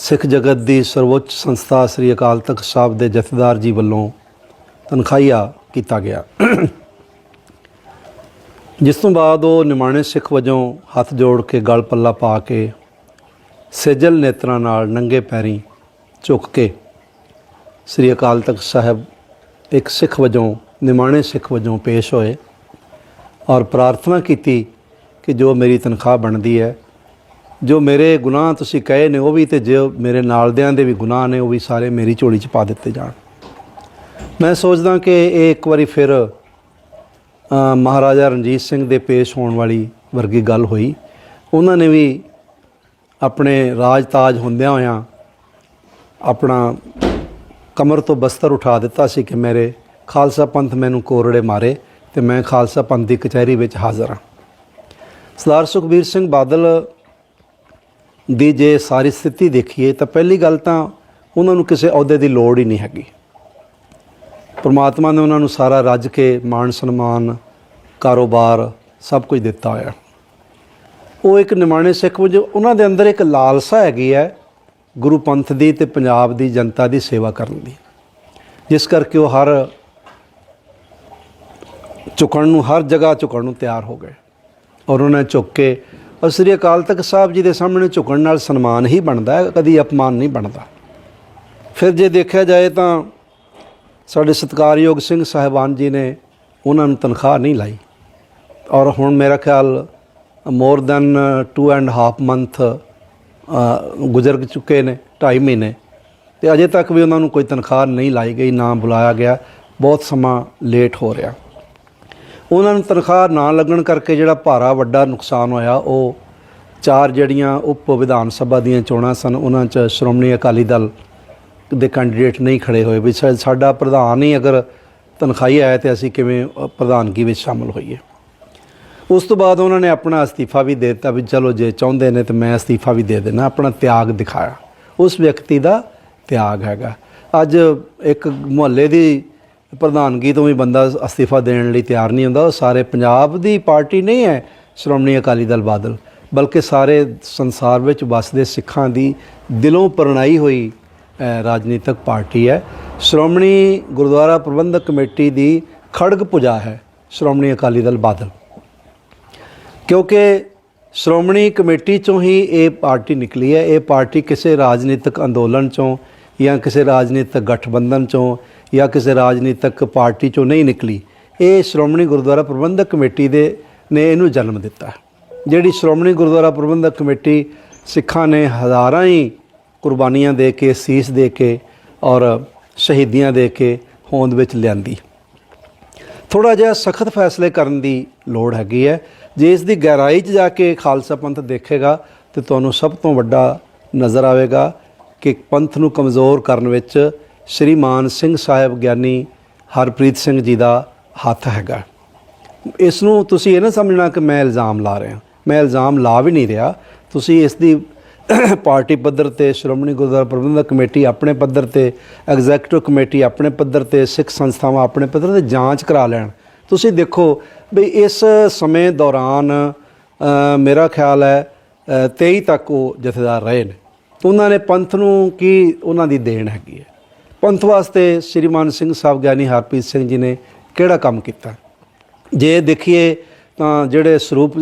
ਸਿੱਖ ਜਗਤ ਦੀ ਸਰਵੋੱਚ ਸੰਸਥਾ ਸ੍ਰੀ ਅਕਾਲ ਤਖਤ ਸਾਹਿਬ ਦੇ ਜਥੇਦਾਰ ਜੀ ਵੱਲੋਂ ਤਨਖਾਹੀਆ ਕੀਤਾ ਗਿਆ। ਜਿਸ ਤੋਂ ਬਾਅਦ ਉਹ ਨਿਮਾਣੇ ਸਿੱਖ ਵਜੋਂ ਹੱਥ ਜੋੜ ਕੇ ਗਲ ਪੱਲਾ ਪਾ ਕੇ ਸੇਜਲ ਨੇਤਰਾਂ ਨਾਲ ਨੰਗੇ ਪੈਰੀ ਝੁੱਕ ਕੇ ਸ੍ਰੀ ਅਕਾਲ ਤਖਤ ਸਾਹਿਬ ਇੱਕ ਸਿੱਖ ਵਜੋਂ, ਨਿਮਾਣੇ ਸਿੱਖ ਵਜੋਂ ਪੇਸ਼ ਹੋਏ ਔਰ ਪ੍ਰਾਰਥਨਾ ਕੀਤੀ ਕਿ ਜੋ ਮੇਰੀ ਤਨਖਾਹ ਬਣਦੀ ਹੈ ਜੋ ਮੇਰੇ ਗੁਨਾਹ ਤੁਸੀਂ ਕਹੇ ਨੇ, ਉਹ ਵੀ ਤੇ ਜੋ ਮੇਰੇ ਨਾਲਦਿਆਂ ਦੇ ਵੀ ਗੁਨਾਹ ਨੇ, ਉਹ ਵੀ ਸਾਰੇ ਮੇਰੀ ਝੋਲੀ 'ਚ ਪਾ ਦਿੱਤੇ ਜਾਣ। ਮੈਂ ਸੋਚਦਾ ਕਿ ਇਹ ਇੱਕ ਵਾਰੀ ਫਿਰ ਮਹਾਰਾਜਾ ਰਣਜੀਤ ਸਿੰਘ ਦੇ ਪੇਸ਼ ਹੋਣ ਵਾਲੀ ਵਰਗੀ ਗੱਲ ਹੋਈ। ਉਹਨਾਂ ਨੇ ਵੀ ਆਪਣੇ ਰਾਜ ਤਾਜ ਹੁੰਦਿਆਂ ਹੋਇਆਂ ਆਪਣਾ ਕਮਰ ਤੋਂ ਬਸਤਰ ਉਠਾ ਦਿੱਤਾ ਸੀ ਕਿ ਮੇਰੇ ਖਾਲਸਾ ਪੰਥ ਮੈਨੂੰ ਕੋਰੜੇ ਮਾਰੇ ਤੇ ਮੈਂ ਖਾਲਸਾ ਪੰਥ ਦੀ ਕਚਹਿਰੀ ਵਿੱਚ ਹਾਜ਼ਰ ਹਾਂ। ਸਰਦਾਰ ਸੁਖਬੀਰ ਸਿੰਘ ਬਾਦਲ ਦੀ ਜੇ ਸਾਰੀ ਸਥਿਤੀ ਦੇਖੀਏ ਤਾਂ ਪਹਿਲੀ ਗੱਲ ਤਾਂ ਉਹਨਾਂ ਨੂੰ ਕਿਸੇ ਅਹੁਦੇ ਦੀ ਲੋੜ ਹੀ ਨਹੀਂ ਹੈਗੀ। ਪਰਮਾਤਮਾ ਨੇ ਉਹਨਾਂ ਨੂੰ ਸਾਰਾ ਰੱਜ ਕੇ ਮਾਣ ਸਨਮਾਨ, ਕਾਰੋਬਾਰ ਸਭ ਕੁਝ ਦਿੱਤਾ ਹੋਇਆ। ਉਹ ਇੱਕ ਨਿਮਾਣੇ ਸਿੱਖ ਵਜੋਂ ਉਹਨਾਂ ਦੇ ਅੰਦਰ ਇੱਕ ਲਾਲਸਾ ਹੈਗੀ ਹੈ ਗੁਰੂ ਪੰਥ ਦੀ ਤੇ ਪੰਜਾਬ ਦੀ ਜਨਤਾ ਦੀ ਸੇਵਾ ਕਰਨ ਦੀ। ਜਿਸ ਕਰਕੇ ਉਹ ਹਰ ਝੁਕਣ ਨੂੰ, ਹਰ ਜਗ੍ਹਾ ਝੁਕਣ ਨੂੰ ਤਿਆਰ ਹੋ ਗਏ। ਔਰ ਉਹਨਾਂ ਨੇ ਝੁੱਕ ਕੇ ਸ੍ਰੀ ਅਕਾਲ ਤਖਤ ਸਾਹਿਬ ਜੀ ਦੇ ਸਾਹਮਣੇ ਝੁਕਣ ਨਾਲ ਸਨਮਾਨ ਹੀ ਬਣਦਾ ਹੈ, ਕਦੀ ਅਪਮਾਨ ਨਹੀਂ ਬਣਦਾ। ਫਿਰ ਜੇ ਦੇਖਿਆ ਜਾਏ ਤਾਂ ਸਾਡੇ ਸਤਿਕਾਰਯੋਗ ਸਿੰਘ ਸਾਹਿਬਾਨ ਜੀ ਨੇ ਉਹਨਾਂ ਨੂੰ ਤਨਖਾਹ ਨਹੀਂ ਲਾਈ। ਔਰ ਹੁਣ ਮੇਰਾ ਖਿਆਲ more than 2 and half month ਗੁਜ਼ਰ ਚੁੱਕੇ ਨੇ 2.5 ਮਹੀਨੇ। ਤੇ ਅਜੇ ਤੱਕ ਵੀ ਉਹਨਾਂ ਨੂੰ ਕੋਈ ਤਨਖਾਹ ਨਹੀਂ ਲਾਈ ਗਈ, ਨਾ ਬੁਲਾਇਆ ਗਿਆ। ਬਹੁਤ ਸਮਾਂ ਲੇਟ ਹੋ ਰਿਹਾ। ਉਹਨਾਂ ਨੂੰ ਤਨਖਾਹ ਨਾ ਲੱਗਣ ਕਰਕੇ ਜਿਹੜਾ ਭਾਰਾ ਵੱਡਾ ਨੁਕਸਾਨ ਹੋਇਆ, ਉਹ ਚਾਰ ਜਿਹੜੀਆਂ ਉਪ ਵਿਧਾਨ ਸਭਾ ਦੀਆਂ ਚੋਣਾਂ ਸਨ, ਉਹਨਾਂ 'ਚ ਸ਼੍ਰੋਮਣੀ ਅਕਾਲੀ ਦਲ ਦੇ ਕੈਂਡੀਡੇਟ ਨਹੀਂ ਖੜੇ ਹੋਏ। ਵੀ ਸਾਡਾ ਪ੍ਰਧਾਨ ਹੀ ਅਗਰ ਤਨਖਾਹੀ ਆਇਆ ਤੇ ਅਸੀਂ ਕਿਵੇਂ ਪ੍ਰਧਾਨਗੀ ਵਿੱਚ ਸ਼ਾਮਲ ਹੋਈਏ। ਉਸ ਤੋਂ ਬਾਅਦ ਉਹਨਾਂ ਨੇ ਆਪਣਾ ਅਸਤੀਫਾ ਵੀ ਦੇ ਦਿੱਤਾ ਵੀ ਚਲੋ ਜੇ ਚਾਹੁੰਦੇ ਨੇ ਤਾਂ ਮੈਂ ਅਸਤੀਫਾ ਵੀ ਦੇ ਦੇਣਾ ਆਪਣਾ ਤਿਆਗ ਦਿਖਾਇਆ। ਉਸ ਵਿਅਕਤੀ ਦਾ ਤਿਆਗ ਹੈਗਾ। ਅੱਜ ਇੱਕ ਮੁਹੱਲੇ ਦੀ ਪ੍ਰਧਾਨਗੀ ਤੋਂ ਵੀ ਬੰਦਾ ਅਸਤੀਫਾ ਦੇਣ ਲਈ ਤਿਆਰ ਨਹੀਂ ਹੁੰਦਾ, ਉਹ ਸਾਰੇ ਪੰਜਾਬ ਦੀ ਪਾਰਟੀ ਨਹੀਂ ਹੈ ਸ਼੍ਰੋਮਣੀ ਅਕਾਲੀ ਦਲ ਬਾਦਲ, ਬਲਕਿ ਸਾਰੇ ਸੰਸਾਰ ਵਿੱਚ ਵਸਦੇ ਸਿੱਖਾਂ ਦੀ ਦਿਲੋਂ ਪਰਣਾਈ ਹੋਈ ਰਾਜਨੀਤਿਕ ਪਾਰਟੀ ਹੈ। ਸ਼੍ਰੋਮਣੀ ਗੁਰਦੁਆਰਾ ਪ੍ਰਬੰਧਕ ਕਮੇਟੀ ਦੀ ਖੜਗ ਪੁਜਾ ਹੈ ਸ਼੍ਰੋਮਣੀ ਅਕਾਲੀ ਦਲ ਬਾਦਲ। ਕਿਉਂਕਿ ਸ਼੍ਰੋਮਣੀ ਕਮੇਟੀ ਚੋਂ ਹੀ ਇਹ ਪਾਰਟੀ ਨਿਕਲੀ ਹੈ, ਇਹ ਪਾਰਟੀ ਕਿਸੇ ਰਾਜਨੀਤਿਕ ਅੰਦੋਲਨ ਚੋਂ ਜਾਂ ਕਿਸੇ ਰਾਜਨੀਤਿਕ ਗਠਬੰਧਨ ਚੋਂ ਜਾਂ ਕਿਸੇ ਰਾਜਨੀਤਿਕ ਪਾਰਟੀ ਚੋਂ ਨਹੀਂ ਨਿਕਲੀ, ਇਹ ਸ਼੍ਰੋਮਣੀ ਗੁਰਦੁਆਰਾ ਪ੍ਰਬੰਧਕ ਕਮੇਟੀ ਦੇ ਨੇ ਇਹਨੂੰ ਜਨਮ ਦਿੱਤਾ। ਜਿਹੜੀ ਸ਼੍ਰੋਮਣੀ ਗੁਰਦੁਆਰਾ ਪ੍ਰਬੰਧਕ ਕਮੇਟੀ ਸਿੱਖਾਂ ਨੇ ਹਜ਼ਾਰਾਂ ਹੀ ਕੁਰਬਾਨੀਆਂ ਦੇ ਕੇ, ਸੀਸ ਦੇ ਕੇ ਔਰ ਸ਼ਹੀਦੀਆਂ ਦੇ ਕੇ ਹੋਂਦ ਵਿੱਚ ਲਿਆਂਦੀ। ਥੋੜਾ ਜਿਹਾ ਸਖਤ ਫੈਸਲੇ ਕਰਨ ਦੀ ਲੋੜ ਹੈਗੀ ਹੈ। ਜੇ ਇਸ ਦੀ ਗਹਿਰਾਈ 'ਚ ਜਾ ਕੇ ਖਾਲਸਾ ਪੰਥ ਦੇਖੇਗਾ ਤੇ ਤੁਹਾਨੂੰ ਸਭ ਤੋਂ ਵੱਡਾ ਨਜ਼ਰ ਆਵੇਗਾ ਕਿ ਪੰਥ ਨੂੰ ਕਮਜ਼ੋਰ ਕਰਨ ਵਿੱਚ ਸ਼੍ਰੀ ਮਾਨ ਸਿੰਘ ਸਾਹਿਬ ਗਿਆਨੀ ਹਰਪ੍ਰੀਤ ਸਿੰਘ ਜੀ ਦਾ ਹੱਥ ਹੈਗਾ। ਇਸ ਨੂੰ ਤੁਸੀਂ ਇਹ ਨਾ ਸਮਝਣਾ ਕਿ ਮੈਂ ਇਲਜ਼ਾਮ ਲਾ ਰਿਹਾ। ਮੈਂ ਇਲਜ਼ਾਮ ਲਾ ਵੀ ਨਹੀਂ ਰਿਹਾ। ਤੁਸੀਂ ਇਸ ਦੀ ਪਾਰਟੀ ਪੱਧਰ ਤੇ ਸ਼੍ਰੋਮਣੀ ਗੁਰਦੁਆਰਾ ਪ੍ਰਬੰਧਕ ਕਮੇਟੀ ਆਪਣੇ ਪੱਧਰ ਤੇ ਐਗਜ਼ੈਕਟਿਵ ਕਮੇਟੀ ਆਪਣੇ ਪੱਧਰ ਤੇ ਸਿੱਖ ਸੰਸਥਾਵਾਂ ਆਪਣੇ ਪੱਧਰ ਤੇ ਜਾਂਚ ਕਰਾ ਲੈਣ। ਤੁਸੀਂ ਦੇਖੋ ਵੀ ਇਸ ਸਮੇਂ ਦੌਰਾਨ ਮੇਰਾ ਖਿਆਲ ਹੈ ਅ, 23 ਤੱਕ ਉਹ ਜਥੇਦਾਰ ਰਹੇ ਨੇ। ਉਹਨਾਂ ਨੇ ਪੰਥ ਨੂੰ ਕੀ ਉਹਨਾਂ ਦੀ ਦੇਣ ਹੈਗੀ ਹੈ? ਪੰਥ ਵਾਸਤੇ ਸ਼੍ਰੀਮਾਨ ਸਿੰਘ ਸਾਹਿਬ ਗਿਆਨੀ ਹਰਪ੍ਰੀਤ ਸਿੰਘ ਜੀ ਨੇ ਕਿਹੜਾ ਕੰਮ ਕੀਤਾ? ਜੇ ਦੇਖੀਏ ਤਾਂ ਜਿਹੜੇ ਸਰੂਪ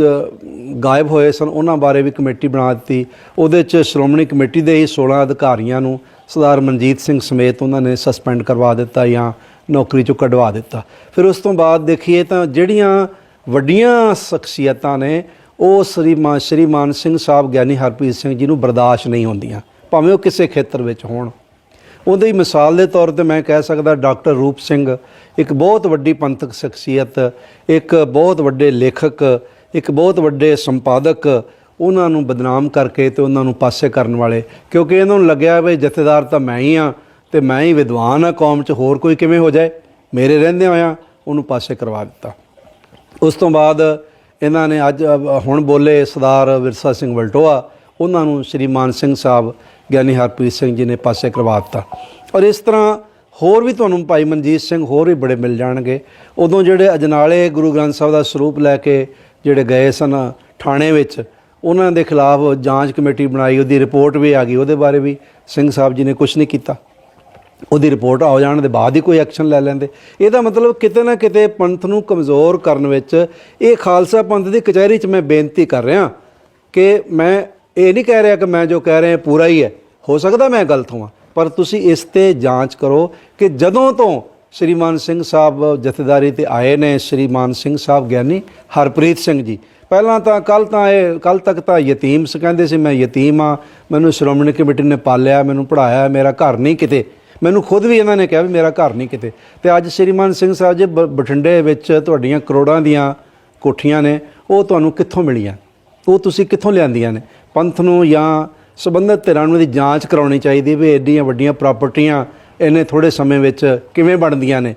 ਗਾਇਬ ਹੋਏ ਸਨ, ਉਹਨਾਂ ਬਾਰੇ ਵੀ ਕਮੇਟੀ ਬਣਾ ਦਿੱਤੀ। ਉਹਦੇ ਚ ਸ਼੍ਰੋਮਣੀ ਕਮੇਟੀ ਦੇ ਹੀ 16 ਅਧਿਕਾਰੀਆਂ ਨੂੰ ਸਰਦਾਰ ਮਨਜੀਤ ਸਿੰਘ ਸਮੇਤ ਉਹਨਾਂ ਨੇ ਸਸਪੈਂਡ ਕਰਵਾ ਦਿੱਤਾ ਜਾਂ ਨੌਕਰੀ ਚੋਂ ਕਢਵਾ ਦਿੱਤਾ। ਫਿਰ ਉਸ ਤੋਂ ਬਾਅਦ ਦੇਖੀਏ ਤਾਂ ਜਿਹੜੀਆਂ ਵੱਡੀਆਂ ਸ਼ਖਸੀਅਤਾਂ ਨੇ ਉਹ ਸ੍ਰੀ ਮ ਸ਼੍ਰੀ ਮਾਨ ਸਿੰਘ ਸਾਹਿਬ ਗਿਆਨੀ ਹਰਪ੍ਰੀਤ ਸਿੰਘ ਜੀ ਨੂੰ ਬਰਦਾਸ਼ਤ ਨਹੀਂ ਹੁੰਦੀਆਂ, ਭਾਵੇਂ ਉਹ ਕਿਸੇ ਖੇਤਰ ਵਿੱਚ ਹੋਣ। ਉਹਦੀ ਮਿਸਾਲ ਦੇ ਤੌਰ ਤੇ ਮੈਂ ਕਹਿ ਸਕਦਾ ਡਾਕਟਰ ਰੂਪ ਸਿੰਘ, ਇੱਕ ਬਹੁਤ ਵੱਡੀ ਪੰਥਕ ਸ਼ਖਸੀਅਤ, ਇੱਕ ਬਹੁਤ ਵੱਡੇ ਲੇਖਕ, ਇੱਕ ਬਹੁਤ ਵੱਡੇ ਸੰਪਾਦਕ, ਉਹਨਾਂ ਨੂੰ ਬਦਨਾਮ ਕਰਕੇ ਤੇ ਉਹਨਾਂ ਨੂੰ ਪਾਸੇ ਕਰਨ ਵਾਲੇ, ਕਿਉਂਕਿ ਇਹਨਾਂ ਨੂੰ ਲੱਗਿਆ ਵੀ ਜਥੇਦਾਰ ਤਾਂ ਮੈਂ ਹੀ ਆ ਤੇ ਮੈਂ ਹੀ ਵਿਦਵਾਨ ਆ ਕੌਮ 'ਚ ਹੋਰ ਕੋਈ ਕਿਵੇਂ ਹੋ ਜਾਏ? ਮੇਰੇ ਰਹਿੰਦੇ ਹੋਇਆਂ ਉਹਨੂੰ ਪਾਸੇ ਕਰਵਾ ਦਿੱਤਾ। ਉਸ ਤੋਂ ਬਾਅਦ ਇਹਨਾਂ ਨੇ ਅੱਜ ਹੁਣ ਬੋਲੇ ਸਰਦਾਰ ਵਿਰਸਾ ਸਿੰਘ ਵਲਟੋਆ, ਉਹਨਾਂ ਨੂੰ ਸ਼੍ਰੀ ਮਾਨ ਸਿੰਘ ਸਾਹਿਬ, ਗਿਆਨੀ ਹਰਪ੍ਰੀਤ ਸਿੰਘ ਜੀ ਨੇ ਪਾਸੇ ਕਰਵਾ ਦਿੱਤਾ ਔਰ ਇਸ ਤਰ੍ਹਾਂ ਹੋਰ ਵੀ ਤੁਹਾਨੂੰ ਭਾਈ ਮਨਜੀਤ ਸਿੰਘ ਹੋਰ ਵੀ ਬੜੇ ਮਿਲ ਜਾਣਗੇ। ਉਦੋਂ ਜਿਹੜੇ ਅਜਨਾਲੇ ਗੁਰੂ ਗ੍ਰੰਥ ਸਾਹਿਬ ਦਾ ਸਰੂਪ ਲੈ ਕੇ ਜਿਹੜੇ ਗਏ ਸਨ ਥਾਣੇ ਵਿੱਚ, ਉਹਨਾਂ ਦੇ ਖਿਲਾਫ ਜਾਂਚ ਕਮੇਟੀ ਬਣਾਈ, ਉਹਦੀ ਰਿਪੋਰਟ ਵੀ ਆ ਗਈ, ਉਹਦੇ ਬਾਰੇ ਵੀ ਸਿੰਘ ਸਾਹਿਬ ਜੀ ਨੇ ਕੁਝ ਨਹੀਂ ਕੀਤਾ। ਉਹਦੀ ਰਿਪੋਰਟ ਆ ਜਾਣ ਦੇ ਬਾਅਦ ਹੀ ਕੋਈ ਐਕਸ਼ਨ ਲੈ ਲੈਂਦੇ। ਇਹਦਾ ਮਤਲਬ ਕਿਤੇ ਨਾ ਕਿਤੇ ਪੰਥ ਨੂੰ ਕਮਜ਼ੋਰ ਕਰਨ ਵਿੱਚ ਇਹ ਖਾਲਸਾ ਪੰਥ ਦੀ ਕਚਹਿਰੀ 'ਚ ਮੈਂ ਬੇਨਤੀ ਕਰ ਰਿਹਾ ਕਿ ਮੈਂ ਇਹ ਨਹੀਂ ਕਹਿ ਰਿਹਾ ਕਿ ਮੈਂ ਜੋ ਕਹਿ ਰਿਹਾ ਪੂਰਾ ਹੀ ਹੈ। ਹੋ ਸਕਦਾ ਮੈਂ ਗਲਤ ਹਾਂ ਪਰ ਤੁਸੀਂ ਇਸ ਤੇ ਜਾਂਚ ਕਰੋ ਕਿ ਜਦੋਂ ਤੋਂ ਸ਼੍ਰੀਮਾਨ ਸਿੰਘ ਸਾਹਿਬ ਜਥੇਦਾਰੀ ਤੇ ਆਏ ਨੇ ਸ਼੍ਰੀਮਾਨ ਸਿੰਘ ਸਾਹਿਬ ਗਿਆਨੀ ਹਰਪ੍ਰੀਤ ਸਿੰਘ ਜੀ। ਪਹਿਲਾਂ ਤਾਂ ਕੱਲ ਤਾਂ ਇਹ ਕੱਲ ਤੱਕ ਤਾਂ ਯਤੀਮ ਸੀ ਕਹਿੰਦੇ ਸੀ, ਮੈਂ ਯਤੀਮ ਆ ਮੈਨੂੰ ਸ਼੍ਰੋਮਣੀ ਕਮੇਟੀ ਨੇ ਪਾਲਿਆ, ਮੈਨੂੰ ਪੜਾਇਆ ਮੇਰਾ ਘਰ ਨਹੀਂ ਕਿਤੇ। ਮੈਨੂੰ ਖੁਦ ਵੀ ਇਹਨਾਂ ਨੇ ਕਿਹਾ ਵੀ ਮੇਰਾ ਘਰ ਨਹੀਂ ਕਿਤੇ। ਤੇ ਅੱਜ ਸ਼੍ਰੀਮਾਨ ਸਿੰਘ ਸਾਹਿਬ ਜੀ ਬ- ਬਠਿੰਡੇ ਵਿੱਚ ਤੁਹਾਡੀਆਂ ਕਰੋੜਾਂ ਦੀਆਂ ਕੋਠੀਆਂ ਨੇ, ਉਹ ਤੁਹਾਨੂੰ ਕਿੱਥੋਂ ਮਿਲੀਆਂ? ਉਹ ਤੁਸੀਂ ਕਿੱਥੋਂ ਲਿਆਂਦੀਆਂ ਨੇ? ਪੰਥ ਨੂੰ ਜਾਂ ਸੰਬੰਧਿਤ ਧਿਰਾਂ ਨੂੰ ਦੀ ਜਾਂਚ ਕਰਾਉਣੀ ਚਾਹੀਦੀ ਵੀ ਐਡੀਆਂ ਵੱਡੀਆਂ ਪ੍ਰਾਪਰਟੀਆਂ ਇੰਨੇ ਥੋੜੇ ਸਮੇਂ ਵਿੱਚ ਕਿਵੇਂ ਬਣਦੀਆਂ ਨੇ?